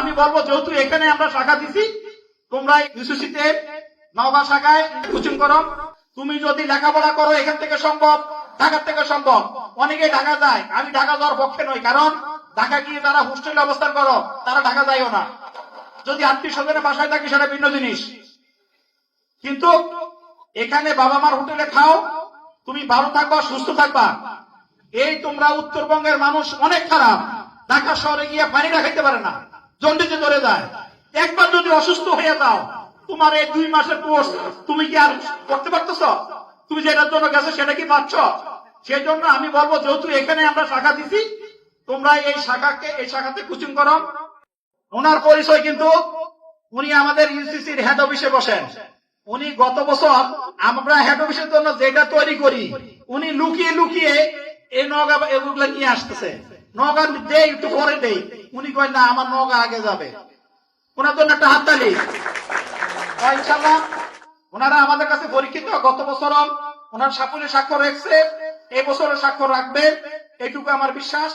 আমি বলব যেহেতু এখানে আমরা শাখা দিছি, তোমরা ইউসিসিতে নওগাঁ শাখায় কোচিং করো। তুমি যদি লেখাপড়া করো, এখান থেকে সম্ভব ঢাকা থেকে সম্ভব। অনেকে ঢাকা যায়, আমি ঢাকা যাওয়ার পক্ষে নই, কারণ ঢাকা গিয়ে তারা হোস্টেলে অবস্থান করো, তারা ঢাকা যায়ও না। যদি আত্মীয় স্বজনের বাসায় থাকি, সেটা ভিন্ন জিনিস। কিন্তু এখানে বাবা মার হোটেলে খাও, তুমি ভালো থাকবা, সুস্থ থাকবা। এই তোমরা উত্তরবঙ্গের মানুষ অনেক খারাপ। ঢাকা শহরে গিয়ে পানিটা খাইতে পারে না। জন্ডিতে ধরে যায়। একবার যদি অসুস্থ হয়ে যাও, তোমার এই দুই মাসের কোর্স তুমি কি আর করতে পারতেছ? তুমি যেটার জন্য গেছো সেটা কি পাচ্ছ? সেই জন্য আমি বলব, যেহেতু এখানে আমরা শাখা দিছি, তোমরা এই শাখাকে, এই শাখাতে কোচিং করো। ওনার পরিচয় কিন্তু উনি আমাদের ইউসিসির হেড অফিসে বসেন। উনি গত বছর আমরা হেড অফিসের জন্য যেটা তৈরি করি, উনি লুকিয়ে লুকিয়ে এই নগা এগুলো নিয়ে আসতেছে। নগা দেই একটু পরে দেই উনি কয়, না, আমার নগা আগে যাবে। ওনার জন্য একটা হাততালি। ইনশাল্লাহ ওনারা আমাদের কাছে পরীক্ষিত, গত বছর ওনার সাফল্যে স্বাক্ষর রেখেছে, এই বছরের স্বাক্ষর রাখবে এটুকু আমার বিশ্বাস।